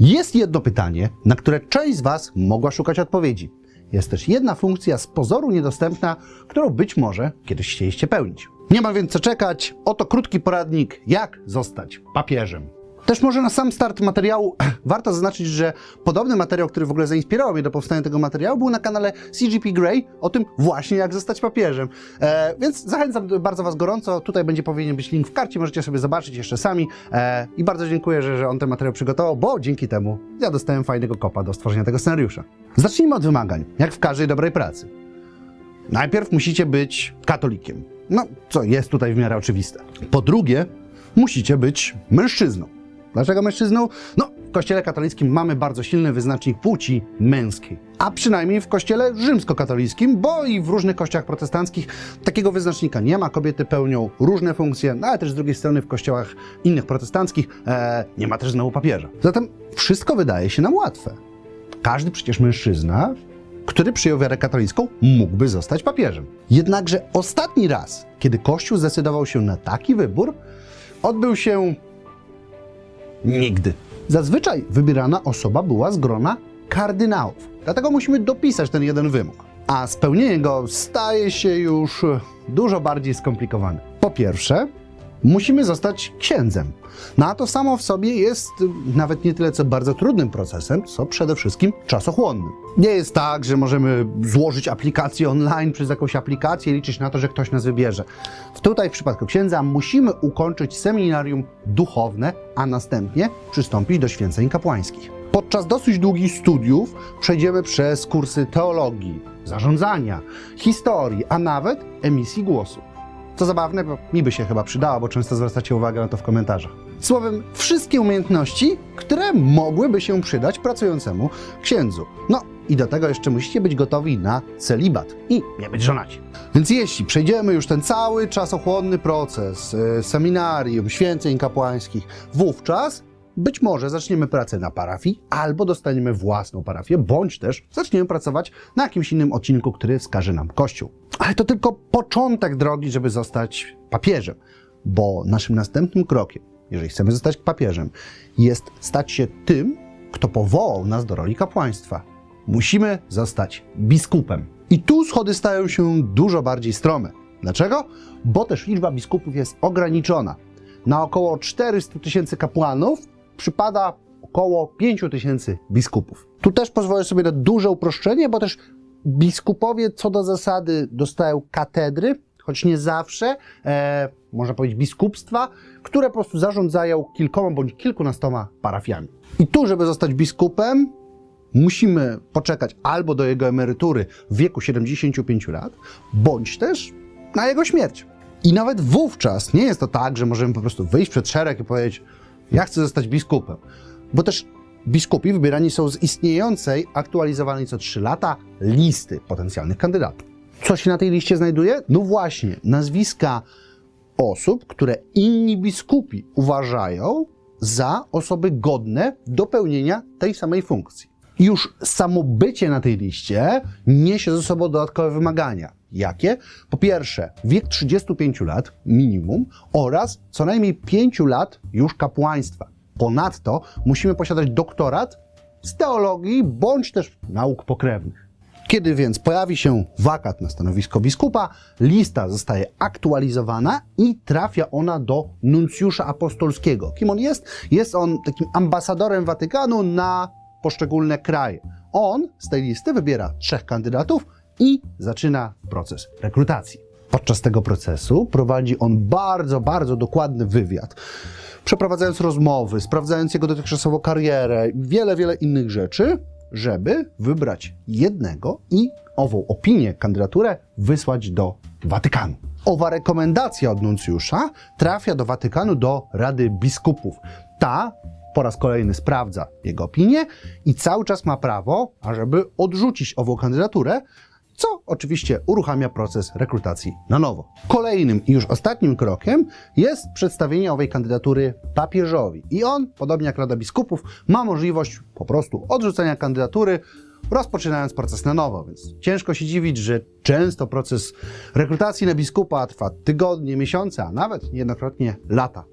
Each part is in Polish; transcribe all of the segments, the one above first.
Jest jedno pytanie, na które część z Was mogła szukać odpowiedzi. Jest też jedna funkcja z pozoru niedostępna, którą być może kiedyś chcieliście pełnić. Nie ma więc co czekać, oto krótki poradnik, jak zostać papieżem. Też może na sam start materiału warto zaznaczyć, że podobny materiał, który w ogóle zainspirował mnie do powstania tego materiału, był na kanale CGP Grey o tym właśnie, jak zostać papieżem. E, więc zachęcam bardzo Was gorąco. Tutaj będzie powinien być link w karcie, możecie sobie zobaczyć jeszcze sami. E, I bardzo dziękuję, że, że on ten materiał przygotował, bo dzięki temu ja dostałem fajnego kopa do stworzenia tego scenariusza. Zacznijmy od wymagań, jak w każdej dobrej pracy. Najpierw musicie być katolikiem. No, co jest tutaj w miarę oczywiste. Po drugie, musicie być mężczyzną. Dlaczego mężczyzną? No, w kościele katolickim mamy bardzo silny wyznacznik płci męskiej. A przynajmniej w kościele rzymskokatolickim, bo i w różnych kościołach protestanckich takiego wyznacznika nie ma. Kobiety pełnią różne funkcje, no ale też z drugiej strony w kościołach innych protestanckich e, nie ma też znowu papieża. Zatem wszystko wydaje się nam łatwe. Każdy przecież mężczyzna, który przyjął wiarę katolicką, mógłby zostać papieżem. Jednakże ostatni raz, kiedy Kościół zdecydował się na taki wybór, odbył się nigdy. Zazwyczaj wybierana osoba była z grona kardynałów. Dlatego musimy dopisać ten jeden wymóg. A spełnienie go staje się już dużo bardziej skomplikowane. Po pierwsze, musimy zostać księdzem. No a to samo w sobie jest nawet nie tyle co bardzo trudnym procesem, co przede wszystkim czasochłonnym. Nie jest tak, że możemy złożyć aplikację online przez jakąś aplikację i liczyć na to, że ktoś nas wybierze. Tutaj w przypadku księdza musimy ukończyć seminarium duchowne, a następnie przystąpić do święceń kapłańskich. Podczas dosyć długich studiów przejdziemy przez kursy teologii, zarządzania, historii, a nawet emisji głosu. Co zabawne, bo mi by się chyba przydało, bo często zwracacie uwagę na to w komentarzach. Słowem, wszystkie umiejętności, które mogłyby się przydać pracującemu księdzu. No i do tego jeszcze musicie być gotowi na celibat i nie być żonaci. Więc jeśli przejdziemy już ten cały czasochłonny proces y, seminarium, święceń kapłańskich, wówczas być może zaczniemy pracę na parafii, albo dostaniemy własną parafię, bądź też zaczniemy pracować na jakimś innym odcinku, który wskaże nam Kościół. Ale to tylko początek drogi, żeby zostać papieżem, bo naszym następnym krokiem, jeżeli chcemy zostać papieżem, jest stać się tym, kto powołał nas do roli kapłaństwa. Musimy zostać biskupem. I tu schody stają się dużo bardziej strome. Dlaczego? Bo też liczba biskupów jest ograniczona. Na około 400 tysięcy kapłanów przypada około 5 tysięcy biskupów. Tu też pozwolę sobie na duże uproszczenie, bo też biskupowie co do zasady dostają katedry, choć nie zawsze, e, można powiedzieć biskupstwa, które po prostu zarządzają kilkoma bądź kilkunastoma parafiami. I tu, żeby zostać biskupem, musimy poczekać albo do jego emerytury w wieku 75 lat, bądź też na jego śmierć. I nawet wówczas nie jest to tak, że możemy po prostu wyjść przed szereg i powiedzieć: Ja chcę zostać biskupem. Bo też biskupi wybierani są z istniejącej, aktualizowanej co 3 lata listy potencjalnych kandydatów. Co się na tej liście znajduje? No właśnie, nazwiska osób, które inni biskupi uważają za osoby godne do pełnienia tej samej funkcji. Już samo bycie na tej liście niesie ze sobą dodatkowe wymagania. Jakie? Po pierwsze, wiek 35 lat minimum oraz co najmniej 5 lat już kapłaństwa. Ponadto musimy posiadać doktorat z teologii bądź też nauk pokrewnych. Kiedy więc pojawi się wakat na stanowisko biskupa, lista zostaje aktualizowana i trafia ona do nuncjusza apostolskiego. Kim on jest? Jest on takim ambasadorem Watykanu na poszczególne kraje. On z tej listy wybiera trzech kandydatów i zaczyna proces rekrutacji. Podczas tego procesu prowadzi on bardzo, bardzo dokładny wywiad, przeprowadzając rozmowy, sprawdzając jego dotychczasową karierę, wiele, wiele innych rzeczy, żeby wybrać jednego i ową opinię, kandydaturę wysłać do Watykanu. Owa rekomendacja od nuncjusza trafia do Watykanu do Rady Biskupów. Ta po raz kolejny sprawdza jego opinię i cały czas ma prawo, ażeby odrzucić ową kandydaturę, co oczywiście uruchamia proces rekrutacji na nowo. Kolejnym i już ostatnim krokiem jest przedstawienie owej kandydatury papieżowi. I on, podobnie jak Rada Biskupów, ma możliwość po prostu odrzucenia kandydatury, rozpoczynając proces na nowo. Więc ciężko się dziwić, że często proces rekrutacji na biskupa trwa tygodnie, miesiące, a nawet niejednokrotnie lata.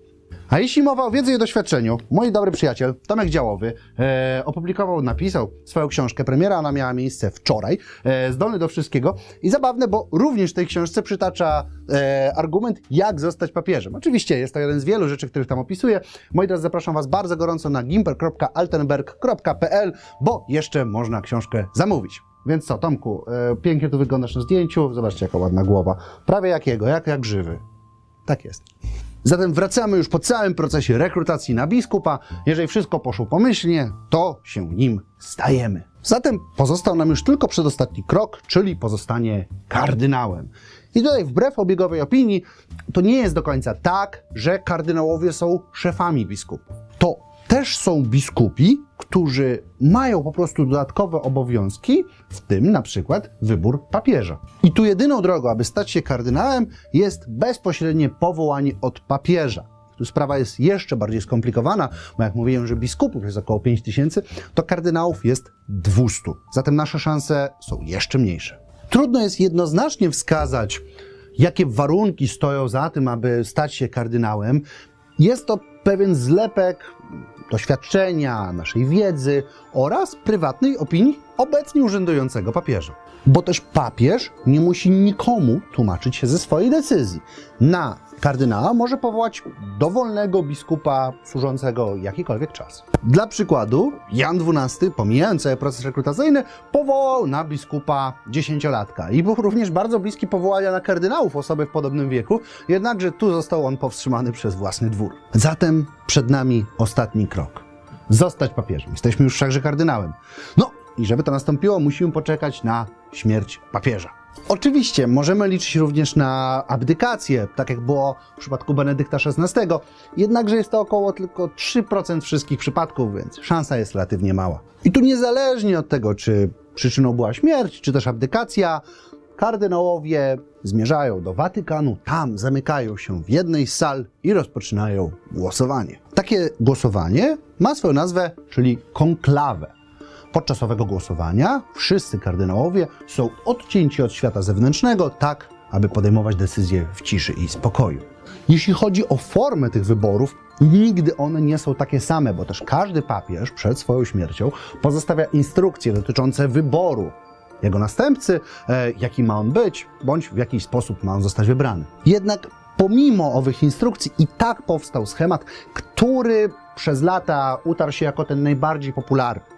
A jeśli mowa o wiedzy i doświadczeniu, mój dobry przyjaciel Tomek Działowy e, opublikował, napisał swoją książkę. Premiera ona miała miejsce wczoraj. E, zdolny do wszystkiego. I zabawne, bo również w tej książce przytacza e, argument, jak zostać papieżem. Oczywiście jest to jeden z wielu rzeczy, których tam opisuje. Moi drodzy, zapraszam Was bardzo gorąco na gimper.altenberg.pl, bo jeszcze można książkę zamówić. Więc co, Tomku, e, pięknie tu wyglądasz na zdjęciu. Zobaczcie, jaka ładna głowa. Prawie jakiego, jak, jak żywy. Tak jest. Zatem wracamy już po całym procesie rekrutacji na biskupa. Jeżeli wszystko poszło pomyślnie, to się nim stajemy. Zatem pozostał nam już tylko przedostatni krok, czyli pozostanie kardynałem. I tutaj wbrew obiegowej opinii, to nie jest do końca tak, że kardynałowie są szefami biskupów. To też są biskupi, którzy mają po prostu dodatkowe obowiązki, w tym na przykład wybór papieża. I tu jedyną drogą, aby stać się kardynałem, jest bezpośrednie powołanie od papieża. Tu sprawa jest jeszcze bardziej skomplikowana, bo jak mówiłem, że biskupów jest około 5 tysięcy, to kardynałów jest 200. Zatem nasze szanse są jeszcze mniejsze. Trudno jest jednoznacznie wskazać, jakie warunki stoją za tym, aby stać się kardynałem. Jest to pewien zlepek doświadczenia, naszej wiedzy oraz prywatnej opinii obecnie urzędującego papieża. Bo też papież nie musi nikomu tłumaczyć się ze swojej decyzji. Na kardynała może powołać dowolnego biskupa służącego jakikolwiek czas. Dla przykładu, Jan XII, pomijając cały proces rekrutacyjny, powołał na biskupa dziesięciolatka i był również bardzo bliski powołania na kardynałów osoby w podobnym wieku, jednakże tu został on powstrzymany przez własny dwór. Zatem przed nami ostatni krok. Zostać papieżem. Jesteśmy już wszakże kardynałem. No i żeby to nastąpiło, musimy poczekać na śmierć papieża. Oczywiście możemy liczyć również na abdykację, tak jak było w przypadku Benedykta XVI, jednakże jest to około tylko 3% wszystkich przypadków, więc szansa jest relatywnie mała. I tu niezależnie od tego, czy przyczyną była śmierć, czy też abdykacja, kardynałowie zmierzają do Watykanu, tam zamykają się w jednej z sal i rozpoczynają głosowanie. Takie głosowanie ma swoją nazwę, czyli konklawę. Podczas owego głosowania wszyscy kardynałowie są odcięci od świata zewnętrznego, tak aby podejmować decyzje w ciszy i spokoju. Jeśli chodzi o formę tych wyborów, nigdy one nie są takie same, bo też każdy papież przed swoją śmiercią pozostawia instrukcje dotyczące wyboru jego następcy, e, jaki ma on być, bądź w jakiś sposób ma on zostać wybrany. Jednak pomimo owych instrukcji i tak powstał schemat, który przez lata utarł się jako ten najbardziej popularny.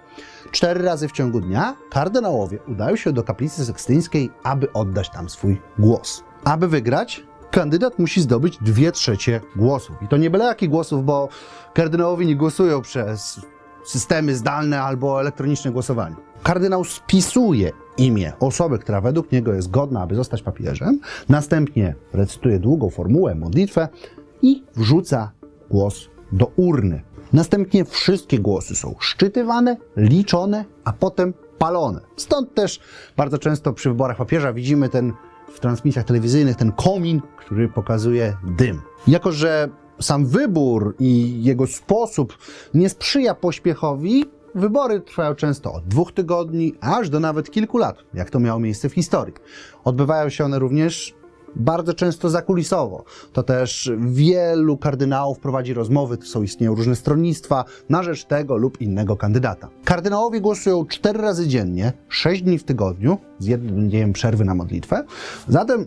Cztery razy w ciągu dnia kardynałowie udają się do kaplicy sekstyńskiej, aby oddać tam swój głos. Aby wygrać, kandydat musi zdobyć dwie trzecie głosów. I to nie byle jakich głosów, bo kardynałowie nie głosują przez systemy zdalne albo elektroniczne głosowanie. Kardynał spisuje imię osoby, która według niego jest godna, aby zostać papieżem, następnie recytuje długą formułę, modlitwę i wrzuca głos do urny. Następnie wszystkie głosy są szczytywane, liczone, a potem palone. Stąd też bardzo często przy wyborach papieża widzimy ten w transmisjach telewizyjnych ten komin, który pokazuje dym. Jako, że sam wybór i jego sposób nie sprzyja pośpiechowi, wybory trwają często od dwóch tygodni aż do nawet kilku lat, jak to miało miejsce w historii. Odbywają się one również bardzo często zakulisowo. To też wielu kardynałów prowadzi rozmowy, to są istnieją różne stronnictwa na rzecz tego lub innego kandydata. Kardynałowie głosują cztery razy dziennie, sześć dni w tygodniu, z jednym dniem przerwy na modlitwę. Zatem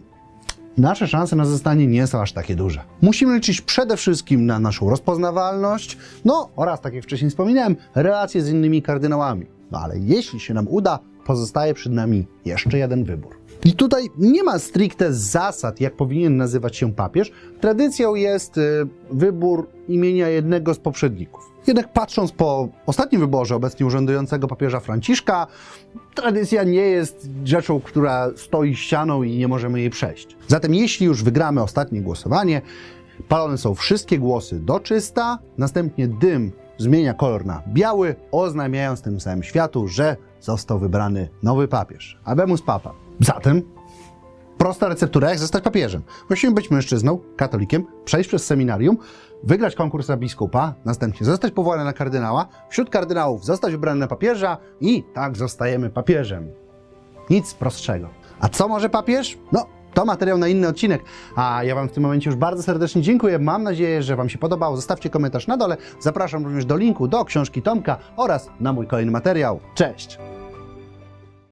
nasze szanse na zostanie nie są aż takie duże. Musimy liczyć przede wszystkim na naszą rozpoznawalność, no oraz, tak jak wcześniej wspominałem, relacje z innymi kardynałami. No ale jeśli się nam uda, pozostaje przed nami jeszcze jeden wybór. I tutaj nie ma stricte zasad, jak powinien nazywać się papież. Tradycją jest y, wybór imienia jednego z poprzedników. Jednak patrząc po ostatnim wyborze obecnie urzędującego papieża Franciszka, tradycja nie jest rzeczą, która stoi ścianą i nie możemy jej przejść. Zatem jeśli już wygramy ostatnie głosowanie, palone są wszystkie głosy do czysta, następnie dym zmienia kolor na biały, oznajmiając tym samym światu, że został wybrany nowy papież. Abemus Papa. Zatem prosta receptura, jak zostać papieżem. Musimy być mężczyzną, katolikiem, przejść przez seminarium, wygrać konkurs na biskupa, następnie zostać powołany na kardynała, wśród kardynałów zostać wybrany na papieża i tak zostajemy papieżem. Nic prostszego. A co może papież? No, to materiał na inny odcinek. A ja Wam w tym momencie już bardzo serdecznie dziękuję. Mam nadzieję, że Wam się podobało. Zostawcie komentarz na dole. Zapraszam również do linku do książki Tomka oraz na mój kolejny materiał. Cześć!